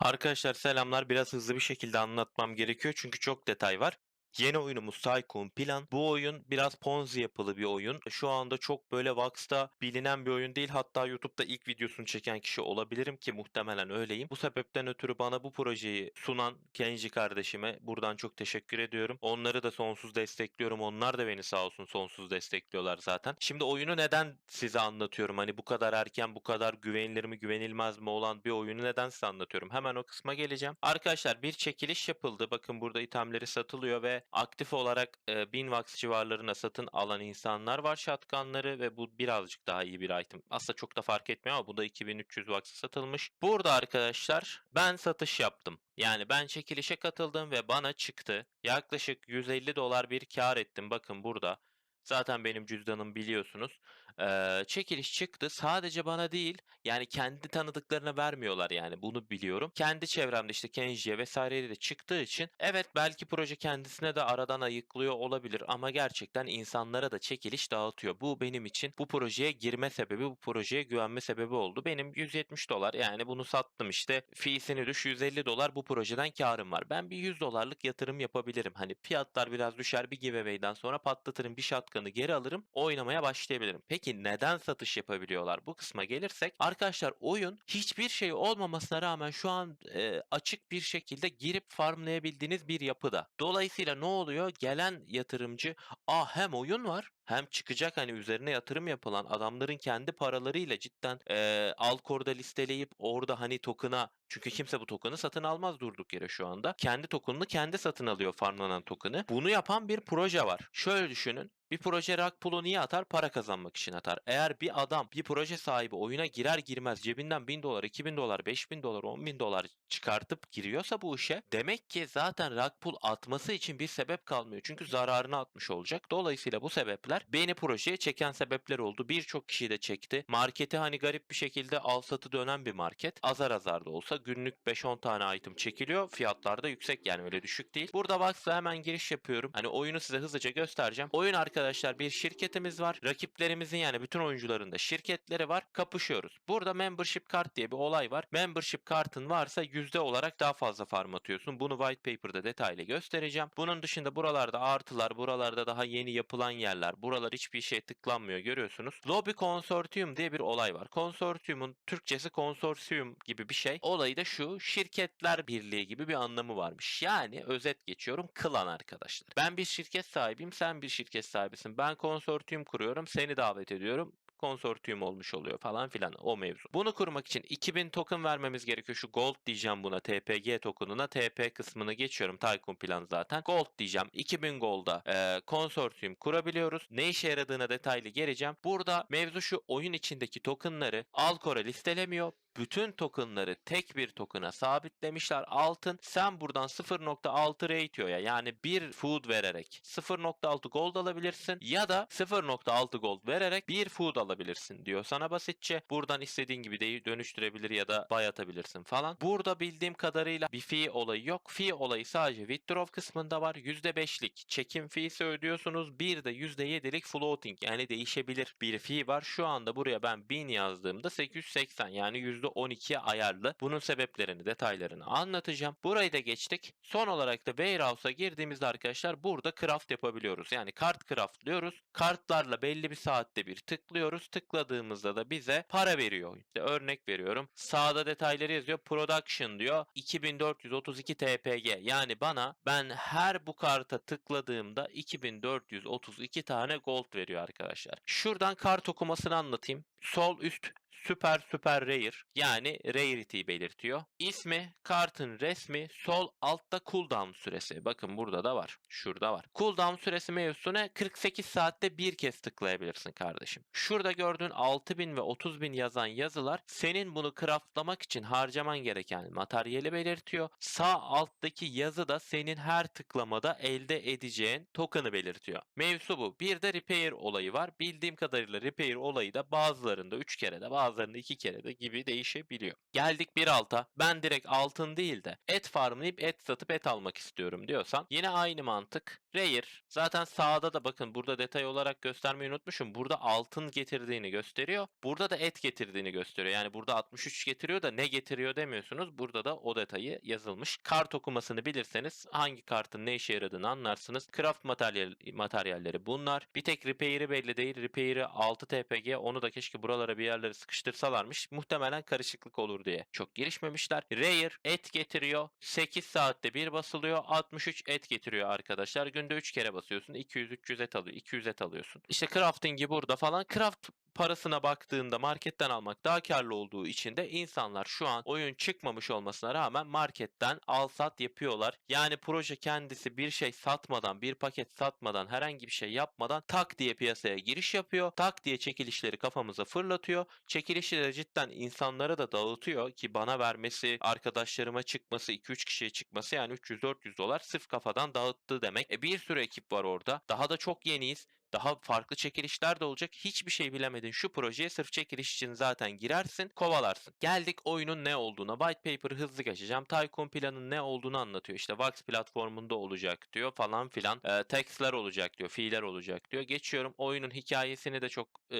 Arkadaşlar selamlar. Biraz hızlı bir şekilde anlatmam gerekiyor çünkü çok detay var. Yeni oyunumuz Tycoon Plan. Bu oyun biraz Ponzi yapılı bir oyun. Şu anda çok böyle Vox'ta bilinen bir oyun değil. Hatta YouTube'da ilk videosunu çeken kişi olabilirim ki muhtemelen öyleyim. Bu sebepten ötürü bana bu projeyi sunan Kenji kardeşime buradan çok teşekkür ediyorum. Onları da sonsuz destekliyorum. Onlar da beni sağ olsun sonsuz destekliyorlar zaten. Şimdi oyunu neden size anlatıyorum? Hani bu kadar erken, bu kadar güvenilir mi, güvenilmez mi olan bir oyunu neden size anlatıyorum? Hemen o kısma geleceğim. Arkadaşlar bir çekiliş yapıldı. Bakın burada itemleri satılıyor ve aktif olarak e, 1000 Vax civarlarına satın alan insanlar var shotgunları ve bu birazcık daha iyi bir item. Aslında çok da fark etmiyor ama bu da 2300 Vax'a satılmış. Burada arkadaşlar ben satış yaptım. Yani ben çekilişe katıldım ve bana çıktı. Yaklaşık 150 dolar bir kar ettim. Bakın burada. Zaten benim cüzdanım biliyorsunuz. Ee, çekiliş çıktı. Sadece bana değil, yani kendi tanıdıklarına vermiyorlar yani bunu biliyorum. Kendi çevremde işte Kenji'ye vesaireye de çıktığı için evet belki proje kendisine de aradan ayıklıyor olabilir ama gerçekten insanlara da çekiliş dağıtıyor. Bu benim için bu projeye girme sebebi, bu projeye güvenme sebebi oldu. Benim 170 dolar yani bunu sattım işte fiisini düş 150 dolar bu projeden karım var. Ben bir 100 dolarlık yatırım yapabilirim. Hani fiyatlar biraz düşer bir giveaway'den sonra patlatırım bir shotgun'ı geri alırım oynamaya başlayabilirim. Peki neden satış yapabiliyorlar? Bu kısma gelirsek arkadaşlar oyun hiçbir şey olmamasına rağmen şu an e, açık bir şekilde girip farmlayabildiğiniz bir yapıda. Dolayısıyla ne oluyor? Gelen yatırımcı ah hem oyun var hem çıkacak hani üzerine yatırım yapılan adamların kendi paralarıyla cidden e, Alcor'da listeleyip orada hani token'a çünkü kimse bu token'ı satın almaz durduk yere şu anda. Kendi token'ını kendi satın alıyor farmlanan token'ı. Bunu yapan bir proje var. Şöyle düşünün. Bir proje rug pool'u niye atar? Para kazanmak için atar. Eğer bir adam, bir proje sahibi oyuna girer girmez cebinden 1000 dolar, 2000 dolar, 5000 dolar, 10 bin dolar çıkartıp giriyorsa bu işe demek ki zaten rug pool atması için bir sebep kalmıyor. Çünkü zararını atmış olacak. Dolayısıyla bu sebepler beni projeye çeken sebepler oldu. Birçok kişi de çekti. Marketi hani garip bir şekilde al satı dönen bir market. Azar azar da olsa günlük 5-10 tane item çekiliyor. Fiyatlar da yüksek yani öyle düşük değil. Burada Vox'la hemen giriş yapıyorum. Hani oyunu size hızlıca göstereceğim. Oyun arkadaşlar bir şirketimiz var. Rakiplerimizin yani bütün oyuncuların da şirketleri var. Kapışıyoruz. Burada membership kart diye bir olay var. Membership kartın varsa yüzde olarak daha fazla farm atıyorsun. Bunu white paper'da detaylı göstereceğim. Bunun dışında buralarda artılar, buralarda daha yeni yapılan yerler. Buralar hiçbir şey tıklanmıyor görüyorsunuz. Lobby konsortiyum diye bir olay var. Konsortiyumun Türkçesi konsorsiyum gibi bir şey. Olayı da şu şirketler birliği gibi bir anlamı varmış. Yani özet geçiyorum klan arkadaşlar. Ben bir şirket sahibiyim sen bir şirket sahibisin. Ben konsortiyum kuruyorum seni davet ediyorum konsortiyum olmuş oluyor falan filan o mevzu. Bunu kurmak için 2000 token vermemiz gerekiyor. Şu gold diyeceğim buna TPG token'ına. TP kısmını geçiyorum. Tycoon plan zaten. Gold diyeceğim. 2000 gold'a e, konsortiyum kurabiliyoruz. Ne işe yaradığına detaylı geleceğim. Burada mevzu şu oyun içindeki tokenları Alcor'a listelemiyor bütün tokenları tek bir token'a sabitlemişler. Altın sen buradan 0.6 ratio'ya yani bir food vererek 0.6 gold alabilirsin ya da 0.6 gold vererek bir food alabilirsin diyor sana basitçe. Buradan istediğin gibi de dönüştürebilir ya da buy atabilirsin falan. Burada bildiğim kadarıyla bir fee olayı yok. Fee olayı sadece withdraw kısmında var. %5'lik çekim fee'si ödüyorsunuz. Bir de %7'lik floating yani değişebilir bir fee var. Şu anda buraya ben 1000 yazdığımda 880 yani %12'ye ayarlı. Bunun sebeplerini, detaylarını anlatacağım. Burayı da geçtik. Son olarak da Warehouse'a girdiğimizde arkadaşlar burada craft yapabiliyoruz. Yani kart craftlıyoruz. Kartlarla belli bir saatte bir tıklıyoruz. Tıkladığımızda da bize para veriyor. İşte örnek veriyorum. Sağda detayları yazıyor. Production diyor. 2432 TPG. Yani bana ben her bu karta tıkladığımda 2432 tane gold veriyor arkadaşlar. Şuradan kart okumasını anlatayım. Sol üst süper süper rare yani rarity'yi belirtiyor. İsmi, kartın resmi, sol altta cooldown süresi. Bakın burada da var. Şurada var. Cooldown süresi mevzusuna 48 saatte bir kez tıklayabilirsin kardeşim. Şurada gördüğün 6000 ve 30000 yazan yazılar senin bunu craftlamak için harcaman gereken materyali belirtiyor. Sağ alttaki yazı da senin her tıklamada elde edeceğin token'ı belirtiyor. Mevzu bu. Bir de repair olayı var. Bildiğim kadarıyla repair olayı da bazılarında 3 kere de bazı bazılarında 2 kere de gibi değişebiliyor. Geldik 1.6'a. Ben direkt altın değil de et farmlayıp et satıp et almak istiyorum diyorsan yine aynı mantık. Rare. Zaten sağda da bakın burada detay olarak göstermeyi unutmuşum. Burada altın getirdiğini gösteriyor. Burada da et getirdiğini gösteriyor. Yani burada 63 getiriyor da ne getiriyor demiyorsunuz. Burada da o detayı yazılmış. Kart okumasını bilirseniz hangi kartın ne işe yaradığını anlarsınız. Craft materyal, materyalleri bunlar. Bir tek repair'i belli değil. Repair'i 6 TPG. Onu da keşke buralara bir yerlere sıkıştırsalarmış. Muhtemelen karışıklık olur diye. Çok girişmemişler. Rare et getiriyor. 8 saatte bir basılıyor. 63 et getiriyor arkadaşlar. Günde 3 kere basıyorsun. 200-300 et alıyor. 200 et alıyorsun. İşte crafting'i burada falan. Craft parasına baktığında marketten almak daha karlı olduğu için de insanlar şu an oyun çıkmamış olmasına rağmen marketten al sat yapıyorlar. Yani proje kendisi bir şey satmadan, bir paket satmadan, herhangi bir şey yapmadan tak diye piyasaya giriş yapıyor. Tak diye çekilişleri kafamıza fırlatıyor. Çekilişleri cidden insanlara da dağıtıyor ki bana vermesi, arkadaşlarıma çıkması, 2-3 kişiye çıkması yani 300-400 dolar sırf kafadan dağıttı demek. E bir sürü ekip var orada. Daha da çok yeniyiz. Daha farklı çekilişler de olacak. Hiçbir şey bilemedin şu projeye sırf çekiliş için zaten girersin, kovalarsın. Geldik oyunun ne olduğuna. White paper'ı hızlı geçeceğim. Tycoon planın ne olduğunu anlatıyor. İşte Vax platformunda olacak diyor falan filan. E, textler olacak diyor, fiiller olacak diyor. Geçiyorum. Oyunun hikayesini de çok e,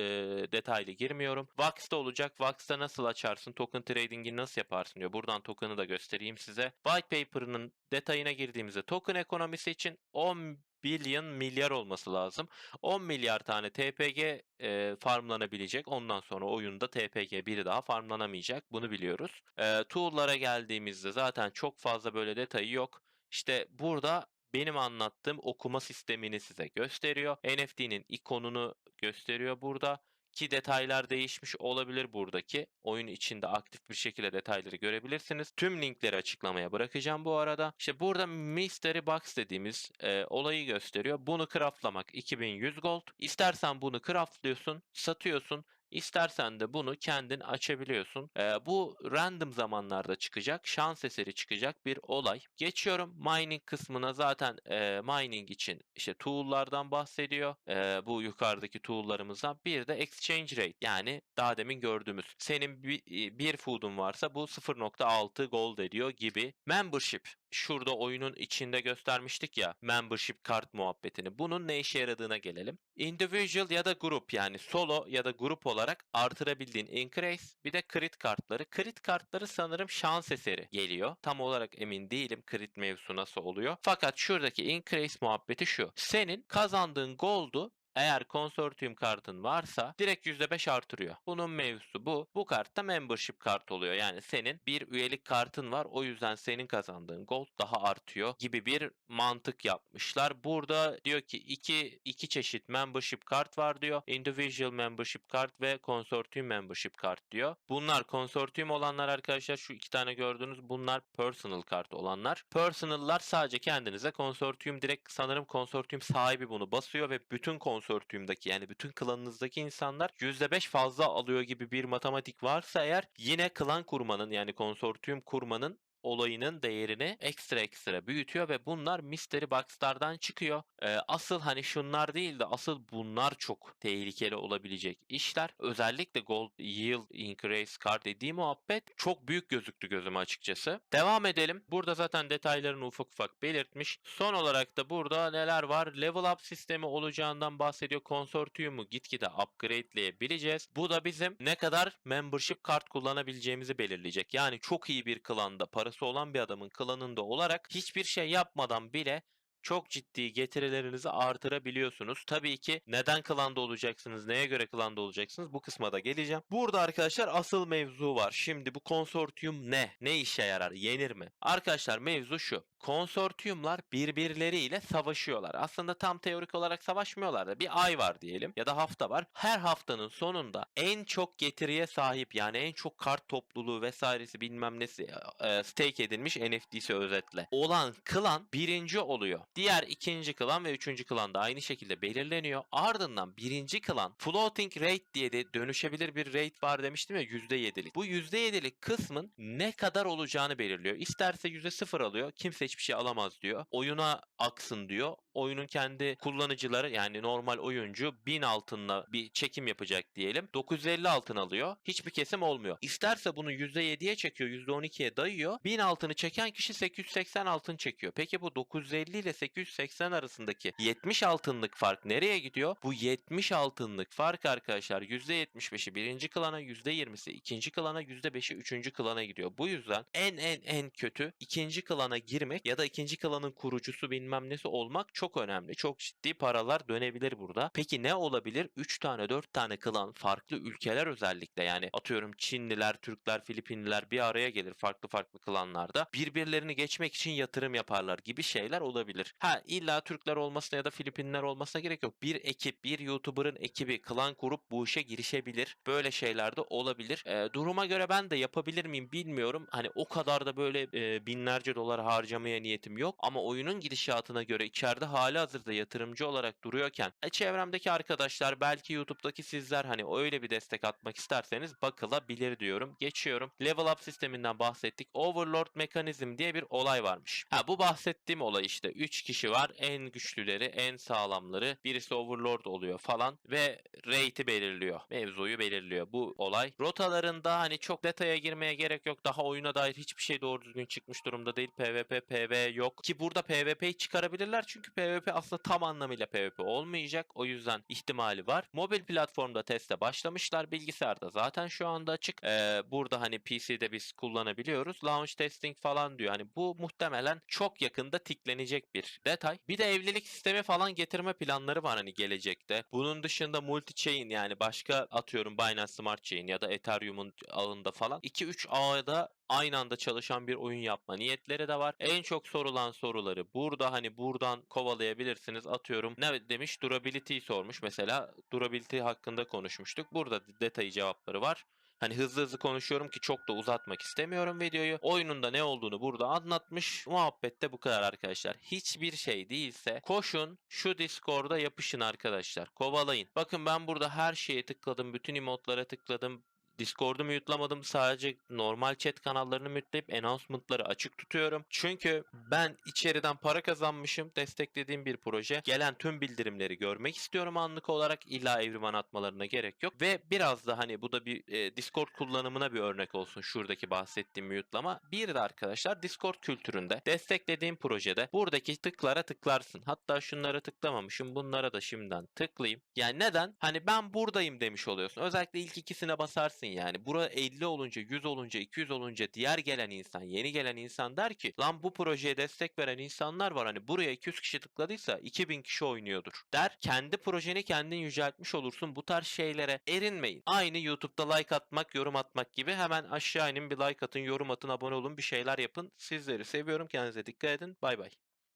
detaylı girmiyorum. Vax'ta olacak. Vax'ta nasıl açarsın? Token trading'i nasıl yaparsın diyor. Buradan token'ı da göstereyim size. White paper'ının detayına girdiğimizde token ekonomisi için 10 billion milyar olması lazım. 10 milyar tane TPG e, farmlanabilecek. Ondan sonra oyunda TPG biri daha farmlanamayacak. Bunu biliyoruz. E, tool'lara geldiğimizde zaten çok fazla böyle detayı yok. İşte burada benim anlattığım okuma sistemini size gösteriyor. NFT'nin ikonunu gösteriyor burada ki detaylar değişmiş olabilir buradaki. Oyun içinde aktif bir şekilde detayları görebilirsiniz. Tüm linkleri açıklamaya bırakacağım bu arada. İşte burada Mystery Box dediğimiz e, olayı gösteriyor. Bunu craftlamak 2100 gold. İstersen bunu craftlıyorsun, satıyorsun. İstersen de bunu kendin açabiliyorsun. Ee, bu random zamanlarda çıkacak, şans eseri çıkacak bir olay. Geçiyorum mining kısmına zaten e, mining için işte tool'lardan bahsediyor. E, bu yukarıdaki tool'larımızdan. Bir de exchange rate yani daha demin gördüğümüz. Senin bir, bir food'un varsa bu 0.6 gold ediyor gibi. Membership şurada oyunun içinde göstermiştik ya membership kart muhabbetini. Bunun ne işe yaradığına gelelim. Individual ya da grup yani solo ya da grup olarak artırabildiğin increase bir de crit kartları. Crit kartları sanırım şans eseri geliyor. Tam olarak emin değilim crit mevzusu nasıl oluyor. Fakat şuradaki increase muhabbeti şu. Senin kazandığın gold'u eğer konsortiyum kartın varsa direkt %5 artırıyor. Bunun mevzusu bu. Bu kart da membership kart oluyor. Yani senin bir üyelik kartın var. O yüzden senin kazandığın gold daha artıyor gibi bir mantık yapmışlar. Burada diyor ki iki, iki çeşit membership kart var diyor. Individual membership kart ve konsortiyum membership kart diyor. Bunlar konsortiyum olanlar arkadaşlar şu iki tane gördüğünüz bunlar personal kart olanlar. Personal'lar sadece kendinize konsortiyum direkt sanırım konsortiyum sahibi bunu basıyor ve bütün konsortiyum konsortiyumdaki yani bütün klanınızdaki insanlar %5 fazla alıyor gibi bir matematik varsa eğer yine klan kurmanın yani konsortiyum kurmanın olayının değerini ekstra ekstra büyütüyor ve bunlar mystery box'lardan çıkıyor. Ee, asıl hani şunlar değil de asıl bunlar çok tehlikeli olabilecek işler. Özellikle Gold Yield Increase Card dediği muhabbet çok büyük gözüktü gözüme açıkçası. Devam edelim. Burada zaten detaylarını ufak ufak belirtmiş. Son olarak da burada neler var? Level up sistemi olacağından bahsediyor. Konsortiyumu gitgide upgrade'leyebileceğiz. Bu da bizim ne kadar membership kart kullanabileceğimizi belirleyecek. Yani çok iyi bir klanda para parası olan bir adamın klanında olarak hiçbir şey yapmadan bile çok ciddi getirilerinizi artırabiliyorsunuz. Tabii ki neden klanda olacaksınız, neye göre klanda olacaksınız bu kısma da geleceğim. Burada arkadaşlar asıl mevzu var. Şimdi bu konsortiyum ne? Ne işe yarar? Yenir mi? Arkadaşlar mevzu şu. Konsortiyumlar birbirleriyle savaşıyorlar. Aslında tam teorik olarak savaşmıyorlar da bir ay var diyelim ya da hafta var. Her haftanın sonunda en çok getiriye sahip yani en çok kart topluluğu vesairesi bilmem nesi e, stake edilmiş NFT'si özetle olan klan birinci oluyor. Diğer ikinci klan ve üçüncü klan da aynı şekilde belirleniyor. Ardından birinci klan floating rate diye de dönüşebilir bir rate var demiştim ya %7'lik. Bu %7'lik kısmın ne kadar olacağını belirliyor. İsterse %0 alıyor. Kimse hiçbir şey alamaz diyor. Oyuna aksın diyor. Oyunun kendi kullanıcıları yani normal oyuncu 1000 altınla bir çekim yapacak diyelim. 950 altın alıyor. Hiçbir kesim olmuyor. İsterse bunu %7'ye çekiyor, %12'ye dayıyor. 1000 altını çeken kişi 880 altın çekiyor. Peki bu 950 ile 880 arasındaki 70 altınlık fark nereye gidiyor? Bu 70 altınlık fark arkadaşlar %75'i birinci klana, %20'si ikinci klana, %5'i üçüncü klana gidiyor. Bu yüzden en en en kötü ikinci klana girmek ya da ikinci klanın kurucusu bilmem nesi olmak çok önemli. Çok ciddi paralar dönebilir burada. Peki ne olabilir? 3 tane 4 tane klan farklı ülkeler özellikle yani atıyorum Çinliler, Türkler, Filipinliler bir araya gelir farklı farklı klanlarda. Birbirlerini geçmek için yatırım yaparlar gibi şeyler olabilir. Ha illa Türkler olmasına ya da Filipinliler olmasına gerek yok. Bir ekip, bir YouTuber'ın ekibi klan kurup bu işe girişebilir. Böyle şeyler de olabilir. Ee, duruma göre ben de yapabilir miyim bilmiyorum. Hani o kadar da böyle e, binlerce dolar harcamaya niyetim yok. Ama oyunun gidişatına göre içeride hali hazırda yatırımcı olarak duruyorken e, çevremdeki arkadaşlar belki YouTube'daki sizler hani öyle bir destek atmak isterseniz bakılabilir diyorum. Geçiyorum. Level up sisteminden bahsettik. Overlord mekanizm diye bir olay varmış. Ha bu bahsettiğim olay işte 3 kişi var. En güçlüleri, en sağlamları. Birisi Overlord oluyor falan ve rate'i belirliyor. Mevzuyu belirliyor. Bu olay. Rotalarında hani çok detaya girmeye gerek yok. Daha oyuna dair hiçbir şey doğru düzgün çıkmış durumda değil. PvP, PV yok. Ki burada PvP'yi çıkarabilirler çünkü PvP aslında tam anlamıyla PvP olmayacak. O yüzden ihtimali var. Mobil platformda teste başlamışlar. Bilgisayarda zaten şu anda açık. Ee, burada hani PC'de biz kullanabiliyoruz. Launch testing falan diyor. Hani bu muhtemelen çok yakında tiklenecek bir detay. Bir de evlilik sistemi falan getirme planları var hani gelecekte. Bunun dışında multi chain yani başka atıyorum Binance Smart Chain ya da Ethereum'un ağında falan 2-3 ağda aynı anda çalışan bir oyun yapma niyetleri de var. En çok sorulan soruları burada hani buradan kovalayabilirsiniz. Atıyorum ne demiş? Durability sormuş. Mesela durability hakkında konuşmuştuk. Burada detayı cevapları var. Hani hızlı hızlı konuşuyorum ki çok da uzatmak istemiyorum videoyu. Oyunun da ne olduğunu burada anlatmış. Muhabbette bu kadar arkadaşlar. Hiçbir şey değilse koşun şu Discord'a yapışın arkadaşlar. Kovalayın. Bakın ben burada her şeye tıkladım. Bütün emotlara tıkladım. Discord'u mute'lamadım. Sadece normal chat kanallarını mute'layıp announcement'ları açık tutuyorum. Çünkü ben içeriden para kazanmışım. Desteklediğim bir proje. Gelen tüm bildirimleri görmek istiyorum anlık olarak. İlla evriman atmalarına gerek yok. Ve biraz da hani bu da bir e, Discord kullanımına bir örnek olsun. Şuradaki bahsettiğim mute'lama. Bir de arkadaşlar Discord kültüründe desteklediğim projede buradaki tıklara tıklarsın. Hatta şunlara tıklamamışım. Bunlara da şimdiden tıklayayım. Yani neden? Hani ben buradayım demiş oluyorsun. Özellikle ilk ikisine basarsın yani. Bura 50 olunca, 100 olunca, 200 olunca diğer gelen insan, yeni gelen insan der ki lan bu projeye destek veren insanlar var hani buraya 200 kişi tıkladıysa 2000 kişi oynuyordur der. Kendi projeni kendin yüceltmiş olursun. Bu tarz şeylere erinmeyin. Aynı YouTube'da like atmak, yorum atmak gibi hemen aşağı inin bir like atın, yorum atın, abone olun, bir şeyler yapın. Sizleri seviyorum. Kendinize dikkat edin. Bay bay.